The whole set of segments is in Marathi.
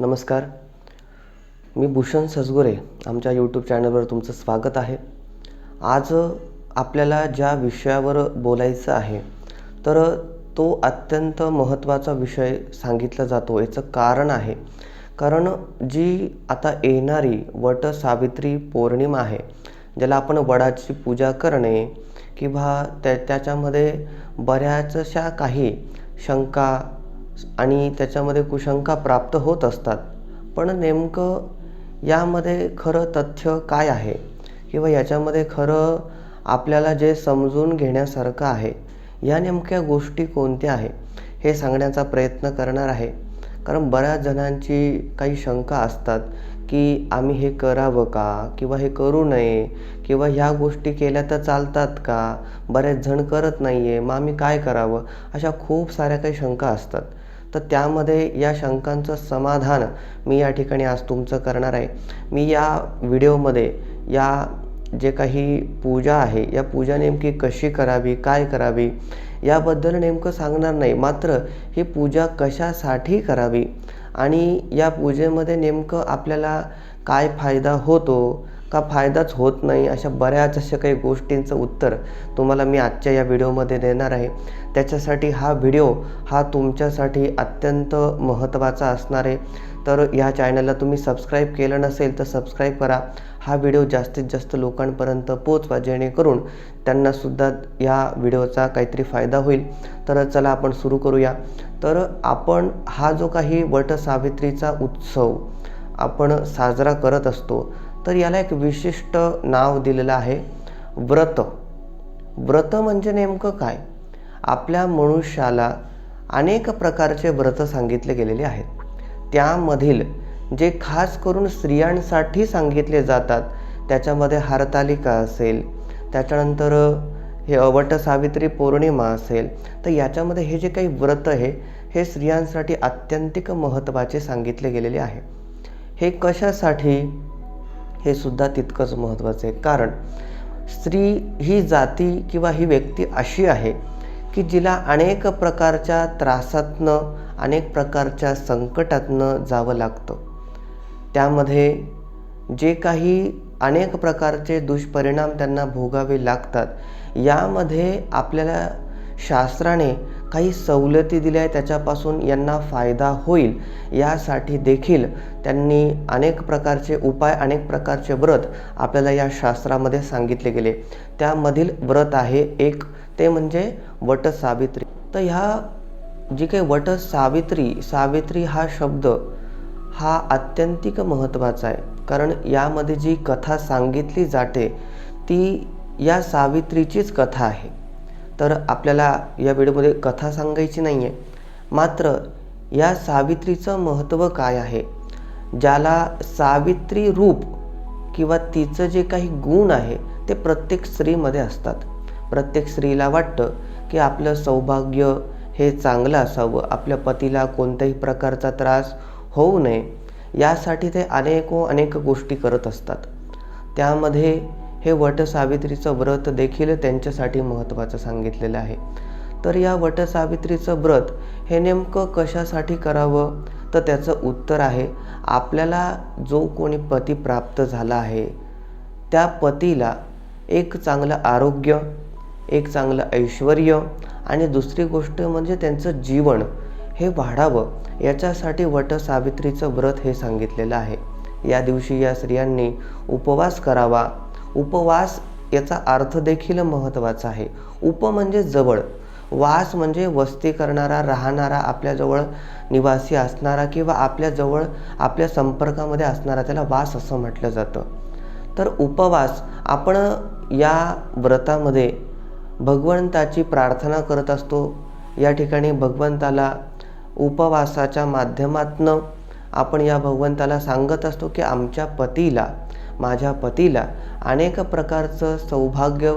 नमस्कार. मी भूषण सजगुरे आमच्या यूट्यूब चॅनलवर तुमचं स्वागत आहे. आज आपल्याला ज्या विषयावर बोलायचं आहे तर तो अत्यंत महत्त्वाचा विषय सांगितला जातो. याचं कारण आहे कारण जी आता येणारी वट सावित्री पौर्णिमा आहे ज्याला आपण वडाची पूजा करणे किंवा त्या त्याच्यामध्ये बऱ्याचशा काही शंका आणि त्याच्यामध्ये कुशंका प्राप्त होत असतात. पण नेमकं यामध्ये खरं तथ्य काय आहे? किंवा याच्यामध्ये खरं आपल्याला जे समजून घेण्यासारखं आहे या नेमक्या गोष्टी कोणत्या आहे हे सांगण्याचा प्रयत्न करणार आहे. कारण बऱ्याच जणांची काही शंका असतात की आम्ही हे करावं का? किंवा हे करू नये? किंवा ह्या गोष्टी केल्या तर चालतात का? बरेच जण करत नाही आहे मग आम्ही काय करावं? अशा खूप साऱ्या काही शंका असतात. तर त्यामध्ये या शंकांचं समाधान मी या ठिकाणी आज तुमचं करणार आहे. मी या व्हिडिओमध्ये या जे काही पूजा आहे या पूजा नेमकी कशी करावी काय करावी याबद्दल नेमकं सांगणार नाही. मात्र ही पूजा कशासाठी करावी आणि या पूजेमध्ये नेमकं आपल्याला काय फायदा होतो का फायदाच होत नाही अशा बऱ्याच अशा काही गोष्टींचं उत्तर तुम्हाला मी आजच्या या व्हिडिओमध्ये देणार आहे. त्याच्यासाठी हा व्हिडिओ हा तुमच्यासाठी अत्यंत महत्त्वाचा असणार आहे. तर या चॅनलला तुम्ही सबस्क्राईब केलं नसेल तर सबस्क्राईब करा. हा व्हिडिओ जास्तीत जास्त लोकांपर्यंत पोचवा जेणेकरून त्यांनासुद्धा या व्हिडिओचा काहीतरी फायदा होईल. तर चला आपण सुरू करूया. तर आपण हा जो काही वटसावित्रीचा उत्सव आपण साजरा करत असतो तर याला एक विशिष्ट नाव दिलेलं आहे व्रत. व्रत म्हणजे नेमकं काय? आपल्या मनुष्याला अनेक प्रकारचे व्रत सांगितले गेलेले आहेत. त्यामधील जे खास करून स्त्रियांसाठी सांगितले जातात त्याच्यामध्ये हरतालिका असेल त्याच्यानंतर हे अवट सावित्री पौर्णिमा असेल तर याच्यामध्ये हे जे काही व्रत आहे हे स्त्रियांसाठी अत्यंतिक महत्त्वाचे सांगितले गेलेले आहे. हे कशासाठी? हे सुद्धा तितकंच महत्त्वाचं आहे. कारण स्त्री ही जाती किंवा ही व्यक्ती अशी आहे की जिला अनेक प्रकारच्या त्रासातनं अनेक प्रकारच्या संकटातनं जावं लागतं. त्यामध्ये जे काही अनेक प्रकारचे दुष्परिणाम त्यांना भोगावे लागतात यामध्ये आपल्याला शास्त्राने काही सवलती दिल्या आहे त्याच्यापासून यांना फायदा होईल. यासाठी देखील त्यांनी अनेक प्रकारचे उपाय अनेक प्रकारचे व्रत आपल्याला या शास्त्रामध्ये सांगितले गेले. त्यामधील व्रत आहे एक ते म्हणजे वट सावित्री. तर ह्या जी काही वटसावित्री सावित्री हा शब्द हा अत्यंतिक महत्त्वाचा आहे. कारण यामध्ये जी कथा सांगितली जाते ती या सावित्रीचीच कथा आहे. तर आपल्याला या व्हिडिओमध्ये कथा सांगायची नाही आहे मात्र या सावित्रीचं महत्त्व काय आहे? ज्याला सावित्री रूप किंवा तिचं जे काही गुण आहे ते प्रत्येक स्त्रीमध्ये असतात. प्रत्येक स्त्रीला वाटतं की आपलं सौभाग्य हे चांगलं असावं आपल्या पतीला कोणत्याही प्रकारचा त्रास होऊ नये. यासाठी ते अनेको अनेक गोष्टी करत असतात. त्यामध्ये हे वटसावित्रीचं व्रत देखील त्यांच्यासाठी महत्त्वाचं सांगितलेलं आहे. तर या वटसावित्रीचं व्रत हे नेमकं कशासाठी करावं? तर त्याचं उत्तर आहे आपल्याला जो कोणी पती प्राप्त झाला आहे त्या पतीला एक चांगलं आरोग्य एक चांगलं ऐश्वर आणि दुसरी गोष्ट म्हणजे त्यांचं जीवन हे वाढावं याच्यासाठी वटसावित्रीचं व्रत हे सांगितलेलं आहे. या दिवशी या स्त्रियांनी उपवास करावा उपवास याचा अर्थ देखील महत्त्वाचा आहे. उप म्हणजे जवळ. वास म्हणजे वस्ती करणारा राहणारा आपल्याजवळ निवासी असणारा किंवा आपल्याजवळ आपल्या संपर्कामध्ये असणारा त्याला वास असं म्हटलं जातं. तर उपवास आपण या व्रतामध्ये भगवंताची प्रार्थना करत असतो. या ठिकाणी भगवंताला उपवासाच्या माध्यमातनं आपण या भगवंताला सांगत असतो की आमच्या पतीला माझ्या पतीला अनेक प्रकारचं सौभाग्य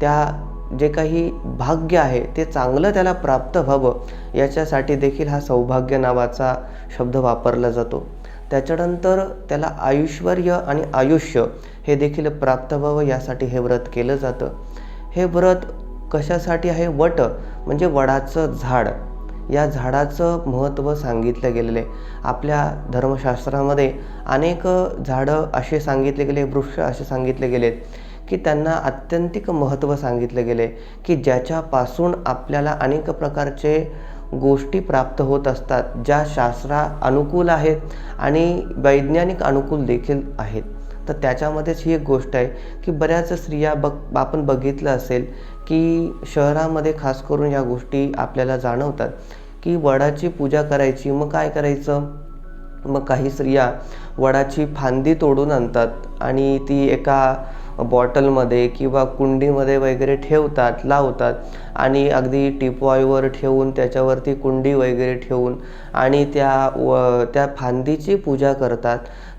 त्या जे काही भाग्य आहे ते चांगलं त्याला प्राप्त व्हावं याच्यासाठी देखील हा सौभाग्य नावाचा शब्द वापरला जातो. त्याच्यानंतर त्याला आयुश्वर आणि आयुष्य हे देखील प्राप्त व्हावं यासाठी हे व्रत केलं जातं. हे व्रत कशासाठी आहे? वट म्हणजे वडाचं झाड. या झाडाचं महत्त्व सांगितलं गेलेलं आहे. आपल्या धर्मशास्त्रामध्ये अनेक झाडं असे सांगितले गेले वृक्ष असे सांगितले गेलेत की त्यांना आत्यंतिक महत्त्व सांगितले गेले की ज्याच्यापासून आपल्याला अनेक प्रकारचे गोष्टी प्राप्त होत असतात ज्या शास्त्रा अनुकूल आहेत आणि वैज्ञानिक अनुकूल देखील आहेत. तर त्याच्यामध्येच ही एक गोष्ट आहे की बऱ्याच स्त्रिया बघ आपण बघितलं असेल की शहरामध्ये खास करून या गोष्टी आपल्याला जाणवतात की वडाची पूजा करायची मग काय करायचं? मग काही स्त्रिया वडाची फांदी तोडून आणतात आणि ती एका बॉटलमध्ये किंवा कुंडीमध्ये वगैरे ठेवतात लावतात आणि अगदी टिपवायवर ठेवून त्याच्यावरती कुंडी वगैरे ठेवून आणि त्या व त्या फांदीची पूजा करतात.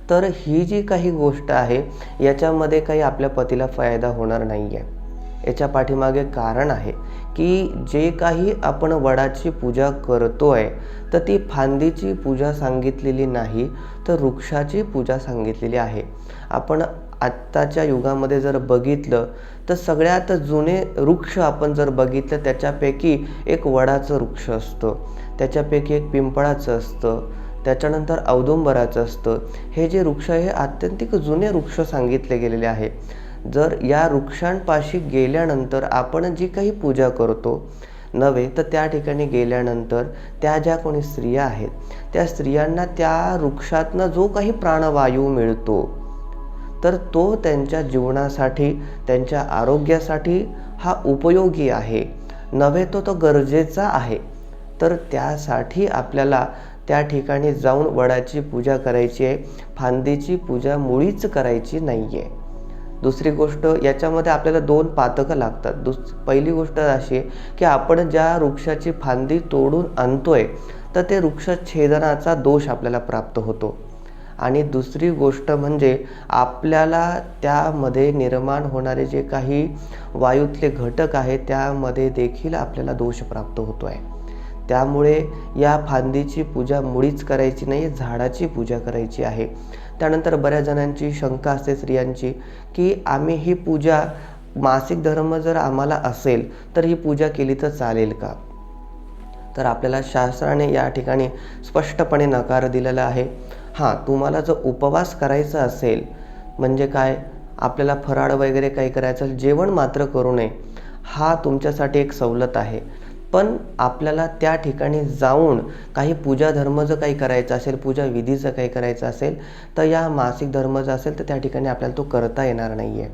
तर ही जी काही गोष्ट आहे याच्यामध्ये काही आपल्या पतीला फायदा होणार नाही आहे याच्या पाठीमागे कारण आहे की जे काही आपण वडाची पूजा करतो आहे तर ती फांदीची पूजा सांगितलेली नाही तर वृक्षाची पूजा सांगितलेली आहे. आपण आत्ताच्या युगामध्ये जर बघितलं तर सगळ्यात जुने वृक्ष आपण जर बघितलं त्याच्यापैकी एक वडाचं वृक्ष असतं. त्याच्यापैकी एक पिंपळाचं असतं. त्याच्यानंतर औदुंबराचं असतं. हे जे वृक्ष हे आत्यंतिक जुने वृक्ष सांगितले गेलेले आहे. जर या वृक्षांपाशी गेल्यानंतर आपण जी काही पूजा करतो नव्हे तर त्या ठिकाणी गेल्यानंतर त्या ज्या कोणी स्त्रिया आहेत त्या स्त्रियांना त्या वृक्षातनं जो काही प्राणवायू मिळतो तर तो त्यांच्या जीवनासाठी त्यांच्या आरोग्यासाठी हा उपयोगी आहे. नव्हे तो तो गरजेचा आहे. तर त्यासाठी आपल्याला त्या ठिकाणी जाऊन वडाची पूजा करायची आहे. फांदीची पूजा मुळीच करायची नाही आहे दुसरी गोष्ट याच्यामध्ये आपल्याला दोन पातकं लागतात. दुस पहिली गोष्ट अशी आहे की आपण ज्या वृक्षाची फांदी तोडून आणतोय तर ते वृक्ष छेदनाचा दोष आपल्याला प्राप्त होतो. आणि दुसरी गोष्ट म्हणजे आपल्याला त्यामध्ये निर्माण होणारे जे काही वायूतले घटक आहेत त्यामध्ये देखील आपल्याला दोष प्राप्त होतो आहे त्यामुळे या फांदीची पूजा मुळीच करायची नाही झाडाची पूजा करायची आहे. त्यानंतर बऱ्याच जणांची शंका असते स्त्रियांची की आम्ही ही पूजा मासिक धर्म जर आम्हाला असेल तर ही पूजा केली तर चालेल का? तर आपल्याला शास्त्राने या ठिकाणी स्पष्टपणे नकार दिलेला आहे. हां तुम्हाला जर उपवास करायचा असेल म्हणजे काय? आपल्याला फराळ वगैरे काही करायचं जेवण मात्र करू नये. हा तुमच्यासाठी एक सवलत आहे. पण आपल्याला त्या ठिकाणी जाऊन काही पूजा धर्म जर काही करायचं असेल पूजा विधी जर काही करायचं असेल तर या मासिक धर्म जर असेल तर त्या ठिकाणी आपल्याला तो करता येणार नाही आहे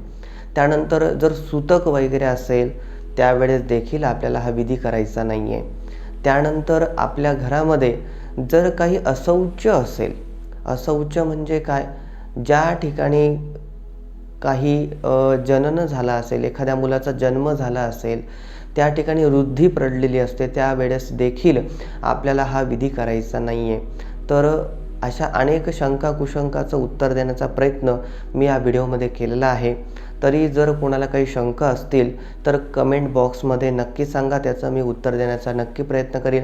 त्यानंतर जर सुतक वगैरे असेल त्यावेळेस देखील आपल्याला हा विधी करायचा नाही आहे त्यानंतर आपल्या घरामध्ये जर काही असौच असेल असौच म्हणजे काय? ज्या ठिकाणी काही जनन झाला असेल एखाद्या मुलाचा जन्म झाला असेल त्या ठिकाणी वृद्धी पडलेली असते त्यावेळेस देखील आपल्याला हा विधी करायचा नाही आहे तर अशा अनेक शंका कुशंकाचं उत्तर देण्याचा प्रयत्न मी या व्हिडिओमध्ये केलेला आहे. तरी जर कोणाला काही शंका असतील तर कमेंट बॉक्समध्ये नक्की सांगा त्याचं मी उत्तर देण्याचा नक्की प्रयत्न करेन.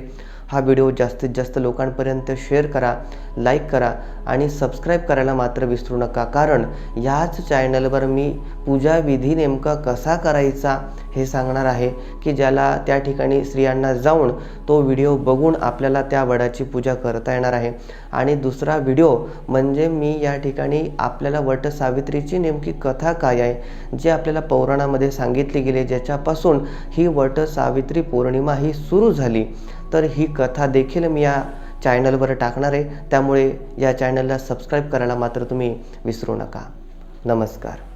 हा व्हिडिओ जास्तीत जास्त लोकांपर्यंत शेअर करा लाईक करा आणि सबस्क्राईब करायला मात्र विसरू नका. कारण याच चॅनलवर मी पूजा विधी नेमका कसा करायचा हे सांगणार आहे की ज्याला त्या ठिकाणी स्त्रियांना जाऊन तो व्हिडिओ बघून आपल्याला त्या वडाची पूजा करता येणार आहे. आणि दुसरा व्हिडिओ म्हणजे मी या ठिकाणी आपल्याला वट सावित्रीची नेमकी कथा काय आहे जे आपल्याला पौराणामध्ये सांगितली गेली ज्याच्यापासून ही वट सावित्री पौर्णिमा ही सुरू झाली. तर ही कथा देखील मी या चॅनलवर टाकणार आहे. त्यामुळे या चॅनलला सबस्क्राईब करायला मात्र तुम्ही विसरू नका. नमस्कार.